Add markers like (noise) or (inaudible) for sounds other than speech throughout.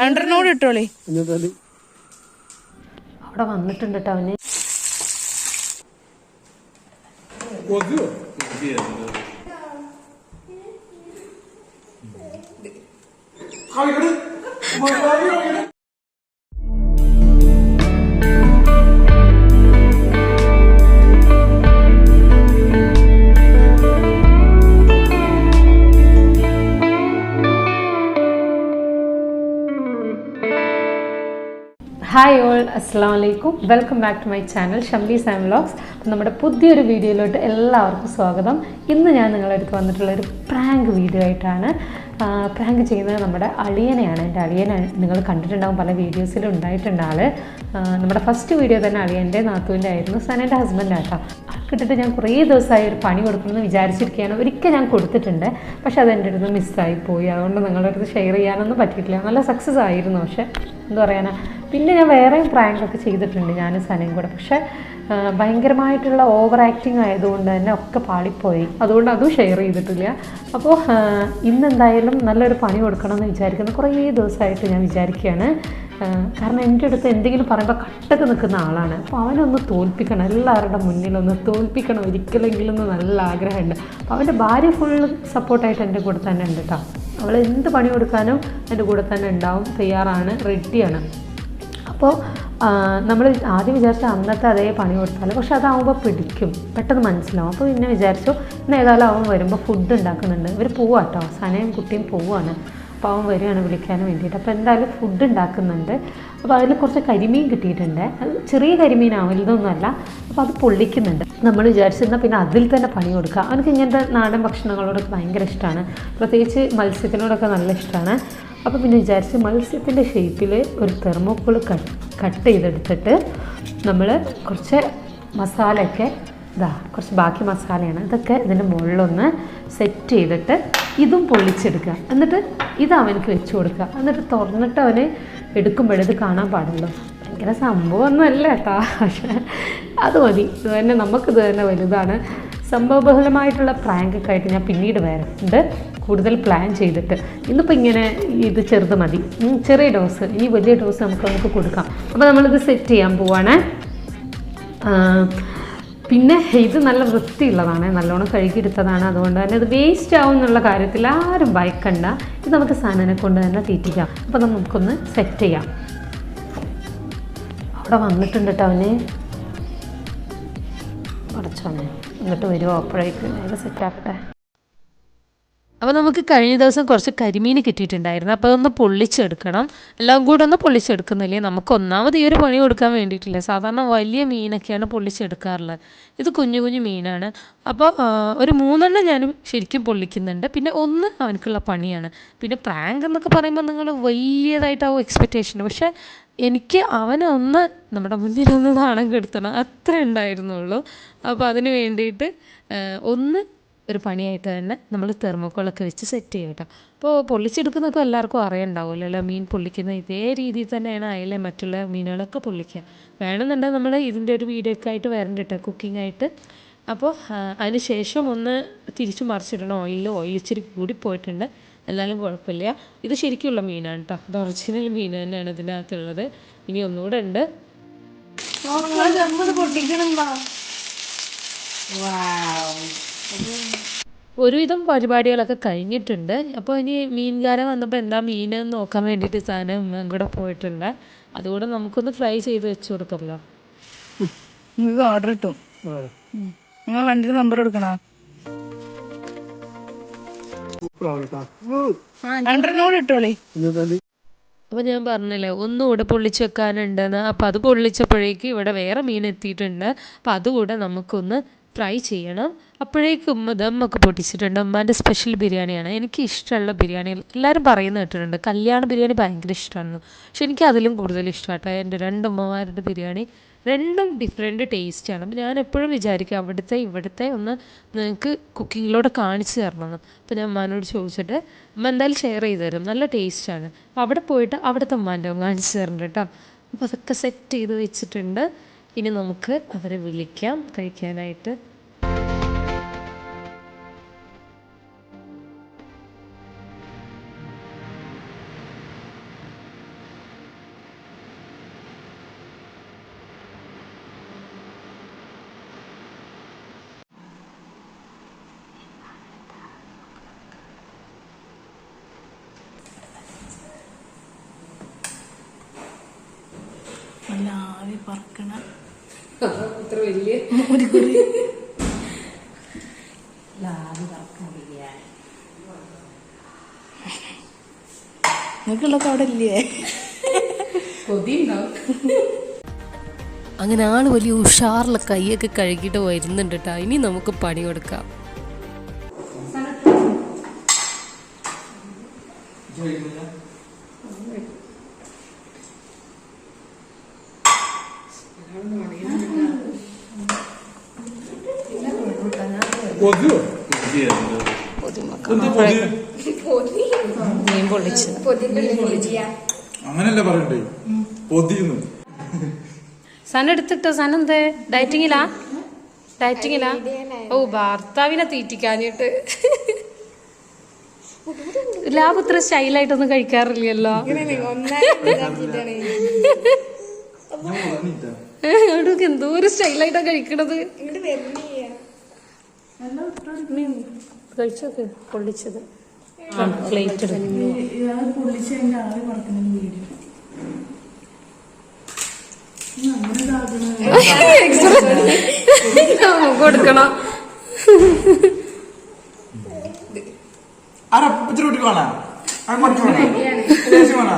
രണ്ടെണ്ണോട് ഇട്ടോളി. അവിടെ വന്നിട്ടുണ്ട് കേട്ടോ അവന്. ഹായ് ഓൾ അസ്സാം വലൈക്കും welcome back to my channel Shamli Sam vlogs നമ്മുടെ പുതിയൊരു വീഡിയോയിലോട്ട് എല്ലാവർക്കും സ്വാഗതം. ഇന്ന് ഞാൻ നിങ്ങളുടെ അടുത്ത് വന്നിട്ടുള്ള ഒരു പ്രാങ്ക് വീഡിയോ ആയിട്ടാണ് പ്രാങ്ക് ചെയ്യുന്നത് നമ്മുടെ അളിയനെയാണ്. എന്റെ അളിയനെ നിങ്ങൾ കണ്ടിട്ടുണ്ടാവും പല വീഡിയോസിലും ഉണ്ടായിട്ടുണ്ട് ആൾ നമ്മുടെ ഫസ്റ്റ് വീഡിയോ തന്നെ അളിയന്റെ നാത്തുവിന്റെ ആയിരുന്നു സനന്റെ ഹസ്ബൻഡാട്ടോ കിട്ടിട്ട് ഞാൻ കുറേ ദിവസമായി ഒരു പണി കൊടുക്കണമെന്ന് വിചാരിച്ചിരിക്കുകയാണ്. ഒരിക്കൽ ഞാൻ കൊടുത്തിട്ടുണ്ട് പക്ഷെ അത് എന്റെ അടുത്ത് മിസ്സായി പോയി. അതുകൊണ്ട് നിങ്ങളുടെ അടുത്ത് ഷെയർ ചെയ്യാനൊന്നും പറ്റിയിട്ടില്ല. നല്ല സക്സസ് ആയിരുന്നു പക്ഷേ എന്താ പറയാനാ? പിന്നെ ഞാൻ വേറെയും പ്രാങ്ക് ഒക്കെ ചെയ്തിട്ടുണ്ട് ഞാൻ സനയും കൂടെ. പക്ഷെ ഭയങ്കരമായിട്ടുള്ള ഓവർ ആക്ടിങ് ആയതുകൊണ്ട് തന്നെ ഒക്കെ പാളിപ്പോയി. അതുകൊണ്ട് അതും ഷെയർ ചെയ്തിട്ടില്ല. അപ്പോൾ ഇന്നെന്തായാലും നല്ലൊരു പണി കൊടുക്കണം എന്ന് വിചാരിക്കുന്നു. കുറേ ദിവസമായിട്ട് ഞാൻ വിചാരിക്കുകയാണ്. കാരണം എന്റെ അടുത്ത് എന്തെങ്കിലും പറയുമ്പോൾ കട്ടക്ക് നിൽക്കുന്ന ആളാണ്. അപ്പോൾ അവനൊന്ന് തോൽപ്പിക്കണം. എല്ലാവരുടെ മുന്നിലൊന്ന് തോൽപ്പിക്കണം. ഒരിക്കലെങ്കിലും എന്ന് നല്ല ആഗ്രഹമുണ്ട്. അപ്പോൾ അവന്റെ ഭാര്യ ഫുള്ള് സപ്പോർട്ടായിട്ട് എന്റെ കൂടെ തന്നെ ഉണ്ട് കേട്ടോ അവൾ എന്ത് പണി കൊടുക്കാനും എന്റെ കൂടെ തന്നെ ഉണ്ടാവും. തയ്യാറാണ്. റെഡിയാണ് അപ്പോൾ നമ്മൾ ആദ്യം വിചാരിച്ച അന്നത്തെ അതേ പണി കൊടുത്താലും. പക്ഷെ അതാവുമ്പോൾ പിടിക്കും. പെട്ടെന്ന് മനസ്സിലാവും. അപ്പോൾ പിന്നെ വിചാരിച്ചു ഇന്ന് ഏതായാലും അവൻ വരുമ്പോൾ ഫുഡ് ഉണ്ടാക്കുന്നുണ്ട്. ഇവർ പോവാട്ടോ സനയും കുട്ടിയും പോവാണ്. അപ്പോൾ അവൻ വരികയാണ് വിളിക്കാൻ വേണ്ടിയിട്ട്. അപ്പോൾ എന്തായാലും ഫുഡ് ഉണ്ടാക്കുന്നുണ്ട്. അപ്പോൾ അതിൽ കുറച്ച് കരിമീൻ കിട്ടിയിട്ടുണ്ട്. അത് ചെറിയ കരിമീനാവും വലുതൊന്നുമല്ല. അപ്പോൾ അത് പൊള്ളിക്കുന്നുണ്ട്. നമ്മൾ വിചാരിച്ചിരുന്നാൽ പിന്നെ അതിൽ തന്നെ പണി കൊടുക്കുക. അവനക്ക് ഇങ്ങനത്തെ നാടൻ ഭക്ഷണങ്ങളോടൊക്കെ ഭയങ്കര ഇഷ്ടമാണ്. പ്രത്യേകിച്ച് മത്സ്യത്തിനോടൊക്കെ നല്ല ഇഷ്ടമാണ്. അപ്പോൾ പിന്നെ വിചാരിച്ച് മത്സ്യത്തിന്റെ ഷേപ്പിൽ ഒരു തെർമോക്കോൾ കട്ട് കട്ട് ചെയ്തെടുത്തിട്ട് നമ്മൾ കുറച്ച് മസാലയൊക്കെ ഇതാ കുറച്ച് ബാക്കി മസാലയാണ്. ഇതൊക്കെ ഇതിന്റെ മുകളിലൊന്ന് സെറ്റ് ചെയ്തിട്ട് ഇതും പൊള്ളിച്ചെടുക്കുക. എന്നിട്ട് ഇത് അവനക്ക് വെച്ച് കൊടുക്കുക. എന്നിട്ട് തുറന്നിട്ട് അവന് എടുക്കുമ്പോഴേ ഇത് കാണാൻ പാടുള്ളൂ. ഭയങ്കര സംഭവമൊന്നുമല്ല കേട്ടോ. പക്ഷേ അത് മതി. ഇത് തന്നെ നമുക്കിത് തന്നെ വലുതാണ്. സംഭവബഹുലമായിട്ടുള്ള പ്രാങ്കൊക്കെ ആയിട്ട് ഞാൻ പിന്നീട് വരുന്നുണ്ട് കൂടുതൽ പ്ലാൻ ചെയ്തിട്ട്. ഇന്നിപ്പോൾ ഇങ്ങനെ ഇത് ചെറുത് മതി. ചെറിയ ഡോസ് ഇനി വലിയ ഡോസ് നമുക്ക് നമുക്ക് കൊടുക്കാം. അപ്പോൾ നമ്മളിത് സെറ്റ് ചെയ്യാൻ പോവാണ്. പിന്നെ ഇത് നല്ല വൃത്തിയുള്ളതാണ് നല്ലോണം കഴുകിയെടുത്തതാണ്. അതുകൊണ്ട് തന്നെ ഇത് വേസ്റ്റ് ആവും എന്നുള്ള കാര്യത്തിൽ ആരും ഭയക്കണ്ട. ഇത് നമുക്ക് സാധനം കൊണ്ട് തന്നെ തീറ്റിക്കാം. അപ്പോൾ നമുക്കൊന്ന് സെറ്റ് ചെയ്യാം. അവിടെ വന്നിട്ടുണ്ട് കേട്ടോ അവന്. അടച്ചോ എന്നിട്ട് വരുമോ അപ്പോഴേക്കും? വേഗം സെറ്റാക്കട്ടെ അപ്പോൾ നമുക്ക് കഴിഞ്ഞ ദിവസം കുറച്ച് കരിമീൻ കിട്ടിയിട്ടുണ്ടായിരുന്നു. അപ്പോൾ അതൊന്ന് പൊള്ളിച്ചെടുക്കണം. എല്ലാം കൂടെ ഒന്ന് പൊള്ളിച്ചെടുക്കുന്നില്ലേ? നമുക്ക് ഒന്നാമത് ഈ ഒരു പണി കൊടുക്കാൻ വേണ്ടിയിട്ടില്ല? സാധാരണ വലിയ മീനൊക്കെയാണ് പൊള്ളിച്ചെടുക്കാറുള്ളത്. ഇത് കുഞ്ഞു കുഞ്ഞു മീനാണ്. അപ്പോൾ ഒരു മൂന്നെണ്ണം ഞാൻ ശരിക്കും പൊള്ളിക്കുന്നുണ്ട്. പിന്നെ ഒന്ന് അവനക്കുള്ള പണിയാണ്. പിന്നെ പ്രാങ്ക് എന്നൊക്കെ പറയുമ്പോൾ നിങ്ങൾ വലിയതായിട്ടാവും എക്സ്പെക്റ്റേഷൻ പക്ഷേ എനിക്ക് അവനൊന്ന് നമ്മുടെ മുന്നിൽ ഒന്ന് നാണം കെടുത്തണം. അത്ര ഉണ്ടായിരുന്നുള്ളൂ. അപ്പോൾ അതിന് വേണ്ടിയിട്ട് ഒന്ന് ഒരു പണിയായിട്ട് തന്നെ നമ്മൾ തെർമോക്കോളൊക്കെ വെച്ച് സെറ്റ് ചെയ്യും കേട്ടോ. അപ്പോൾ പൊള്ളിച്ചെടുക്കുന്നതൊക്കെ എല്ലാവർക്കും അറിയണ്ടാവുമല്ലോ അല്ലേ? മീൻ പൊള്ളിക്കുന്ന ഇതേ രീതിയിൽ തന്നെയാണ് അയല മറ്റുള്ള മീനുകളൊക്കെ പൊള്ളിക്കുക. വേണമെന്നുണ്ടെങ്കിൽ നമ്മൾ ഇതിന്റെ ഒരു വീഡിയോ ഒക്കെ ആയിട്ട് വരണ്ട കേട്ടോ കുക്കിംഗ് ആയിട്ട്. അപ്പോൾ അതിന് ശേഷം ഒന്ന് തിരിച്ചു മറിച്ചിടണം. ഓയിലിൽ ഓയിൽ ഇച്ചിരി കൂടി പോയിട്ടുണ്ട്. എന്നാലും കുഴപ്പമില്ല. ഇത് ശരിക്കുള്ള മീനാണ് കേട്ടോ. ഇത് ഒറിജിനൽ മീൻ തന്നെയാണ് ഇതിനകത്തുള്ളത്. ഇനി ഒന്നുകൂടെ ഉണ്ട്. ഒരുവിധം പരിപാടികളൊക്കെ കഴിഞ്ഞിട്ടുണ്ട്. അപ്പോൾ ഇനി മീൻകാരൻ വന്നപ്പോൾ എന്താ മീൻ എന്ന് നോക്കാൻ വേണ്ടിയിട്ട് സാധനം ഉമ്മയും കൂടെ പോയിട്ടുണ്ട് അതുകൂടെ നമുക്കൊന്ന് ഫ്രൈ ചെയ്ത് വെച്ച് കൊടുക്കാമല്ലോ. നിങ്ങൾക്ക് ഓർഡർ കിട്ടും നിങ്ങൾ വണ്ടിയുടെ നമ്പർ കൊടുക്കണോ രണ്ടെണ്ണോട് ഇട്ടോളി. അപ്പോൾ ഞാൻ പറഞ്ഞില്ലേ ഒന്നുകൂടെ പൊള്ളിച്ച് വെക്കാനുണ്ടെന്ന്. അപ്പോൾ അത് പൊള്ളിച്ചപ്പോഴേക്കും ഇവിടെ വേറെ മീൻ എത്തിയിട്ടുണ്ട്. അപ്പോൾ അതുകൂടെ നമുക്കൊന്ന് ഫ്രൈ ചെയ്യണം. അപ്പോഴേക്കും ദമ്മൊക്കെ പൊട്ടിച്ചിട്ടുണ്ട്. ഉമ്മാന്റെ സ്പെഷ്യൽ ബിരിയാണിയാണ്. എനിക്ക് ഇഷ്ടമുള്ള ബിരിയാണി എല്ലാവരും പറയുന്നത് കേട്ടിട്ടുണ്ട്. കല്യാണ ബിരിയാണി ഭയങ്കര ഇഷ്ടമാണ്. പക്ഷെ എനിക്ക് അതിലും കൂടുതൽ ഇഷ്ടമാട്ടോ. എന്റെ രണ്ട് ഉമ്മമാരുടെ ബിരിയാണി രണ്ടും ഡിഫറെന്റ് ടേസ്റ്റാണ് അപ്പോൾ ഞാൻ എപ്പോഴും വിചാരിക്കും അവിടുത്തെ ഇവിടുത്തെ ഒന്ന് നിങ്ങൾക്ക് കുക്കിങ്ങിലൂടെ കാണിച്ചു തരണമെന്ന് അപ്പോൾ ഞാൻ ഉമ്മാനോട് ചോദിച്ചിട്ട് ഉമ്മ എന്തായാലും ഷെയർ ചെയ്ത് തരും. നല്ല ടേസ്റ്റാണ് അപ്പോൾ അവിടെ പോയിട്ട് അവിടുത്തെ ഉമ്മാന്റെ കാണിച്ചു തരുന്നുണ്ട് കേട്ടോ. അപ്പോൾ അതൊക്കെ സെറ്റ് ചെയ്ത് വെച്ചിട്ടുണ്ട്. ഇനി നമുക്ക് അവരെ വിളിക്കാം. കഴിക്കാനായിട്ട്. ആവി പറക്കണ. ഇത്ര വലിയ മുരിക്കുറി നിങ്ങൾക്കുള്ളൊക്കെ അവിടെ ഇല്ലേ അങ്ങനെ ആൾ വലിയ ഉഷാറിലെ കൈയൊക്കെ കഴുകിയിട്ട് വരുന്നുണ്ട് കേട്ടോ ഇനി നമുക്ക് പണി കൊടുക്കാം. മീൻ പൊള്ളിച്ചത്. അങ്ങനല്ല പറയണ്ടേ? പൊതിയുന്നു. സന എടുത്തിട്ടോ? സന എന്തേ? ഡയറ്റിങ്ങിലാ? ഡയറ്റിങ്ങിലാ? ഓ ഭർത്താവിനെ തീറ്റിക്കാനിട്ട് ലാബ് ഇത്ര സ്റ്റൈലായിട്ടൊന്നും കഴിക്കാറില്ലല്ലോ. എന്തോ ഒരു സ്റ്റൈലായിട്ടാ കഴിക്കണത്. മീൻ കഴിച്ചൊക്കെ പൊള്ളിച്ചത്. പ്ലേറ്റ് വീഡിയോ (laughs) കൊടുക്കണം. അറപ്പിച്ചിട്ട് കുട്ടി വേണ? കുറച്ച് വേണ? വേണ?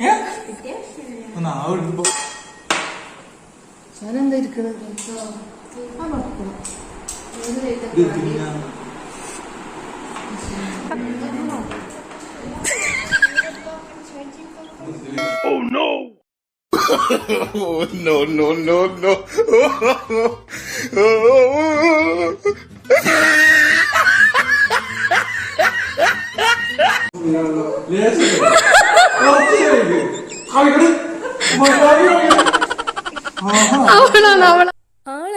ഏ? ഒന്ന് ആ ഇടുമ്പോ no! തിന്നാ. (laughs) no, no, no, no. ലേശം ഇട്.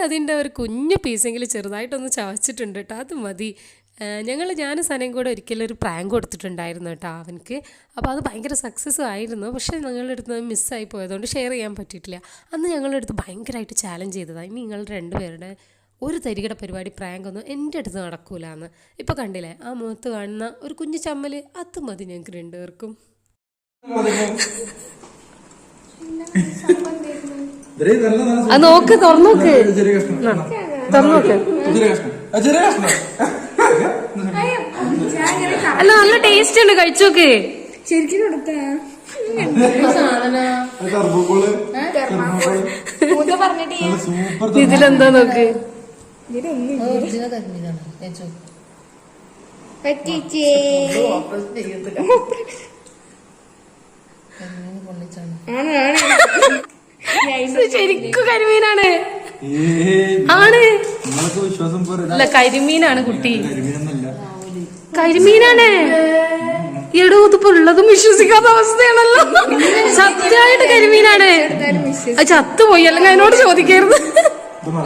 ആളതിന്റെ ഒരു കുഞ്ഞു പീസെങ്കിലും ചെറുതായിട്ടൊന്ന് ചവച്ചിട്ടുണ്ട് കേട്ടോ. അത് മതി. ഞങ്ങൾ ഞാനും സനയും കൂടെ ഒരിക്കലും ഒരു പ്രാങ്ക് കൊടുത്തിട്ടുണ്ടായിരുന്നു കേട്ടോ അവനക്ക് അപ്പോൾ അത് ഭയങ്കര സക്സസ് ആയിരുന്നു. പക്ഷേ ഞങ്ങളുടെ അടുത്ത് മിസ്സായി പോയതുകൊണ്ട് ഷെയർ ചെയ്യാൻ പറ്റിയിട്ടില്ല. അന്ന് ഞങ്ങളുടെ അടുത്ത് ഭയങ്കരമായിട്ട് ചാലഞ്ച് ചെയ്തതാണ് ഇനി നിങ്ങൾ രണ്ടുപേരുടെ ഒരു തരികിട പരിപാടി പ്രാങ്ക് ഒന്നും എന്റെ അടുത്ത് നടക്കൂല എന്ന് ഇപ്പോൾ കണ്ടില്ലേ? ആ മുഖത്ത് കാണുന്ന ഒരു കുഞ്ഞു ചമ്മൽ അത് മതി ഞങ്ങൾക്ക് രണ്ടുപേർക്കും. അത് നോക്ക് തുറന്നോക്ക്. തുറന്നോക്ക്. അല്ല നല്ല ടേസ്റ്റ് ഉണ്ട് കഴിച്ചു നോക്ക് ശരിക്കും ഇതിലെന്താ നോക്ക്. ഇത് ശരിക്കും കരിമീനാണ്. ആണ്. വിശ്വാസം പോരാ അല്ല കരിമീനാണ് കുട്ടി. കരിമീനൊന്നുമില്ല. കരിമീനാണ്. എടോ ഇതിപ്പോ ഉള്ളതും വിശ്വസിക്കാത്ത അവസ്ഥയാണല്ലോ. സത്യമായിട്ട് കരിമീനാണ്. അത് ചത്തുപോയി അല്ലെങ്കിൽ അതിനോട് ചോദിക്കരുത്.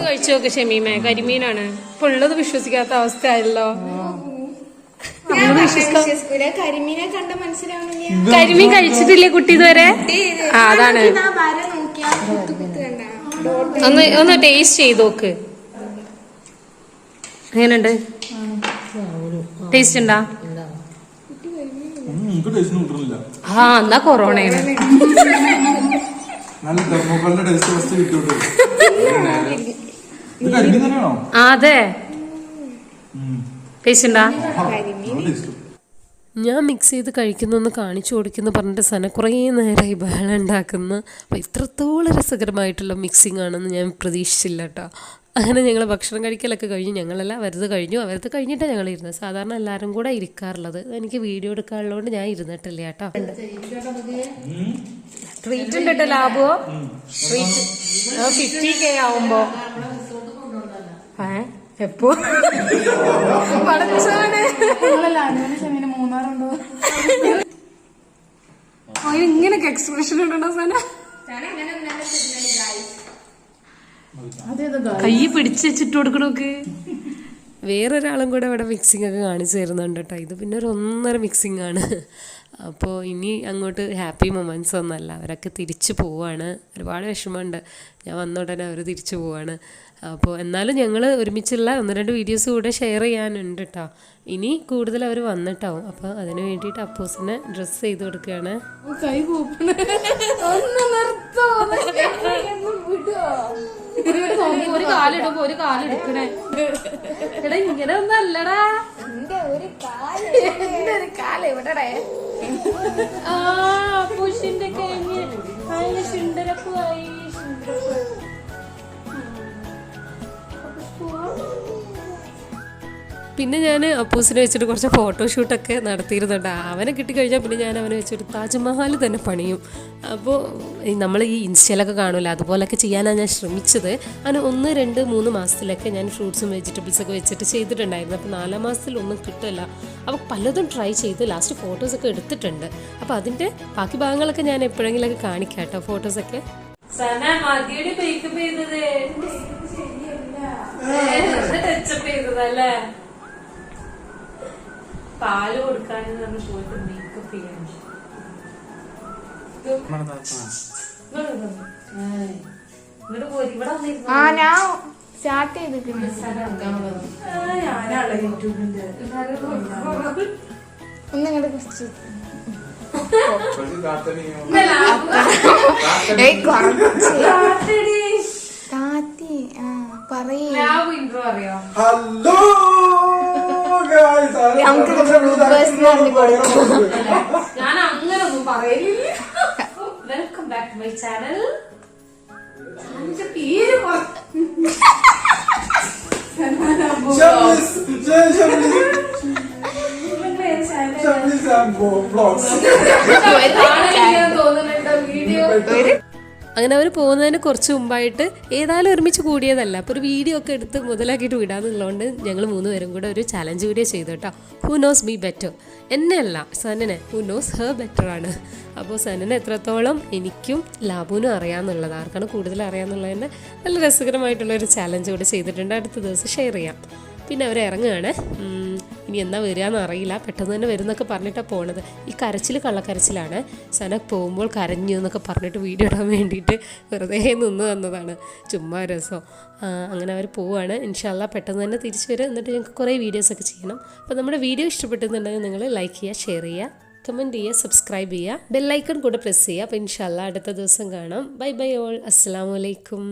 കഴിച്ചു നോക്ക് ഷമീമേ കരിമീനാണ്. ഇപ്പൊ ഉള്ളത് വിശ്വസിക്കാത്ത അവസ്ഥയായല്ലോ. കരിമീൻ കഴിച്ചിട്ടില്ലേ കുട്ടി ഇതുവരെ ആ അതാണ്. ഒന്ന് ഒന്ന് ടേസ്റ്റ് ചെയ്ത് നോക്ക്. എങ്ങനെയുണ്ട്? ടേസ്റ്റ് ഉണ്ടാ? ആ എന്നാ കൊറോണയാണ് നല്ല തെർമോക്കോളിന്റെ ടേസ്റ്റ് ഫസ്റ്റ് കിട്ടിയോട്ട് ഇത് കരിമീൻ തന്നെയാണോ ആ അതെ ഞാൻ മിക്സ് ചെയ്ത് കഴിക്കുന്നൊന്ന് കാണിച്ചു കൊടുക്കുന്നു പറഞ്ഞിട്ട് സന കുറേ നേരമായി ബഹളം ഉണ്ടാക്കുന്ന അപ്പോൾ ഇത്രത്തോളം രസകരമായിട്ടുള്ള മിക്സിംഗ് ആണെന്ന് ഞാൻ പ്രതീക്ഷിച്ചില്ല കേട്ടോ. അങ്ങനെ ഞങ്ങൾ ഭക്ഷണം കഴിക്കലൊക്കെ കഴിഞ്ഞു ഞങ്ങളെല്ലാം വരുത് കഴിഞ്ഞു. അവരത് കഴിഞ്ഞിട്ടാണ് ഞങ്ങൾ ഇരുന്നത്. സാധാരണ എല്ലാവരും കൂടെ ഇരിക്കാറുള്ളത്. എനിക്ക് വീഡിയോ എടുക്കാറുള്ളതുകൊണ്ട് ഞാൻ ഇരുന്നിട്ടില്ല കേട്ടോ. ട്രീറ്റ് ഉണ്ട് കേട്ടോ ലാഭോ ട്രീറ്റ് ഫിഫ്റ്റി കെ ആവുമ്പോ. ഏ? എപ്പോ? പടച്ചോനെ. മൂന്നാറുണ്ടോ. അതിന് ഇങ്ങനെയൊക്കെ എക്സ്പ്രഷൻ ഉണ്ടോ സന. കൈ പിടിച്ച് വെച്ചിട്ട് കൊടുക്കണോക്ക്. വേറൊരാളും കൂടെ ഇവിടെ മിക്സിംഗ് ഒക്കെ കാണിച്ചു തരുന്നുണ്ട് കേട്ടോ. ഇത് പിന്നെ ഒരു ഒന്നര മിക്സിംഗ് ആണ്. അപ്പോൾ ഇനി അങ്ങോട്ട് ഹാപ്പി മൊമെന്റ്സ് ഒന്നല്ല അവരൊക്കെ തിരിച്ചു പോവാണ്. ഒരുപാട് വിഷമമുണ്ട്. ഞാൻ വന്ന ഉടനെ അവർ തിരിച്ചു പോവാണ്. അപ്പോൾ എന്നാലും ഞങ്ങൾ ഒരുമിച്ചുള്ള ഒന്ന് രണ്ട് വീഡിയോസ് കൂടെ ഷെയർ ചെയ്യാനുണ്ട് കേട്ടോ ഇനി കൂടുതൽ അവർ വന്നിട്ടാവും. അപ്പോൾ അതിന് വേണ്ടിയിട്ട് അപ്പോസിനെ ഡ്രസ്സ് ചെയ്ത് കൊടുക്കുകയാണ് കൈ ഒരു കാലിടുമ്പോ ഒരു കാലെടുക്കണേ. എടാ ഇങ്ങനെ ഒന്നല്ലടാ എന്റെ ഒരു കാൽ. എന്റെ ഒരു കാലം ഇവിടെ ആ പുഷിന്റെ കഴിഞ്ഞ് അതിന് ശുണ്ടരപ്പായി പിന്നെ ഞാൻ അപ്പൂസിനെ വെച്ചിട്ട് കുറച്ച് ഫോട്ടോഷൂട്ടൊക്കെ നടത്തിയിരുന്നുണ്ട്. അവനെ കിട്ടിക്കഴിഞ്ഞാൽ പിന്നെ ഞാൻ അവനെ വെച്ചൊരു താജ്മഹൽ തന്നെ പണിയും. അപ്പോൾ നമ്മൾ ഈ ഇൻസ്റ്റയിലൊക്കെ കാണുമല്ലോ അതുപോലൊക്കെ ചെയ്യാനാണ് ഞാൻ ശ്രമിച്ചത്. അങ്ങനെ ഒന്ന് രണ്ട് മൂന്ന് മാസത്തിലൊക്കെ ഞാൻ ഫ്രൂട്ട്സും വെജിറ്റബിൾസൊക്കെ വെച്ചിട്ട് ചെയ്തിട്ടുണ്ടായിരുന്നു. അപ്പോൾ നാലാം മാസത്തിൽ ഒന്നും കിട്ടില്ല. അപ്പോൾ പലതും ട്രൈ ചെയ്ത് ലാസ്റ്റ് ഫോട്ടോസൊക്കെ എടുത്തിട്ടുണ്ട്. അപ്പോൾ അതിന്റെ ബാക്കി ഭാഗങ്ങളൊക്കെ ഞാൻ എപ്പോഴെങ്കിലൊക്കെ കാണിക്കാം കേട്ടോ ഫോട്ടോസൊക്കെ ടച്ചപ്പ് ചെയ്തതല്ലേ? പാൽ കൊടുക്കാനെന്ന് പറഞ്ഞ് പോയിട്ട് മേക്കപ്പ് ചെയ്യാൻ ഇങ്ങോട്ട് പോയി ഇവിടെ വന്നിരുന്നു? ആ ഞാൻ സ്റ്റാർട്ട് ചെയ്തിട്ടുണ്ട്. ഒന്ന് ഇങ്ങോട്ട് കുറച്ച് താത്തി ആ പറയേ. ഇൻട്രോ അറിയോ. ഹലോ നമുക്ക് ഞാൻ അങ്ങനെ ഒന്നും പറയലില്ല welcome back to my channel പേര് തോന്നുന്നുണ്ടോ? വീഡിയോ അങ്ങനെ അവർ പോകുന്നതിന് കുറച്ച് മുമ്പായിട്ട് ഏതായാലും ഒരുമിച്ച് കൂടിയതല്ല. അപ്പോൾ ഒരു വീഡിയോ ഒക്കെ എടുത്ത് മുതലാക്കിയിട്ട് വിടാന്നുള്ളതുകൊണ്ട് ഞങ്ങൾ മൂന്ന് പേരും കൂടെ ഒരു ചലഞ്ച് വീഡിയോ ചെയ്തു കേട്ടോ. ഹു നോസ് ബി ബെറ്റർ എന്നെ അല്ല സനനെ. ഹു നോസ് ഹെർ ബെറ്റർ ആണ്. അപ്പോൾ സനനെ എത്രത്തോളം എനിക്കും ലാബുവിനും അറിയാമെന്നുള്ളത് ആർക്കാണ് കൂടുതൽ അറിയാമെന്നുള്ളതിന്റെ നല്ല രസകരമായിട്ടുള്ള ഒരു ചലഞ്ച് കൂടെ ചെയ്തിട്ടുണ്ട്. അടുത്ത ദിവസം ഷെയർ ചെയ്യാം. പിന്നെ അവർ ഇറങ്ങുകയാണ് ഇനി എന്നാ വരികയെന്ന് അറിയില്ല. പെട്ടെന്ന് തന്നെ വരുന്നൊക്കെ പറഞ്ഞിട്ടാണ് പോണത്. ഈ കരച്ചിൽ കള്ളക്കരച്ചിലാണ്. സന പോകുമ്പോൾ കരഞ്ഞു എന്നൊക്കെ പറഞ്ഞിട്ട് വീഡിയോ ഇടാൻ വേണ്ടിയിട്ട് വെറുതെ നിന്ന് തന്നതാണ് ചുമ്മാ രസം. അങ്ങനെ അവർ പോവുകയാണ് ഇൻഷാല്ല പെട്ടെന്ന് തന്നെ തിരിച്ചു വരും എന്നിട്ട് ഞങ്ങൾക്ക് കുറേ വീഡിയോസൊക്കെ ചെയ്യണം. അപ്പോൾ നമ്മുടെ വീഡിയോ ഇഷ്ടപ്പെട്ടെന്നുണ്ടെങ്കിൽ നിങ്ങൾ ലൈക്ക് ചെയ്യുക ഷെയർ ചെയ്യുക കമന്റ് ചെയ്യുക സബ്സ്ക്രൈബ് ചെയ്യുക. ബെല്ലൈക്കൺ കൂടെ പ്രസ് ചെയ്യുക. അപ്പോൾ ഇൻഷാല്ല അടുത്ത ദിവസം കാണാം. ബൈ ബൈ ഓൾ അസ്സാം വലൈക്കും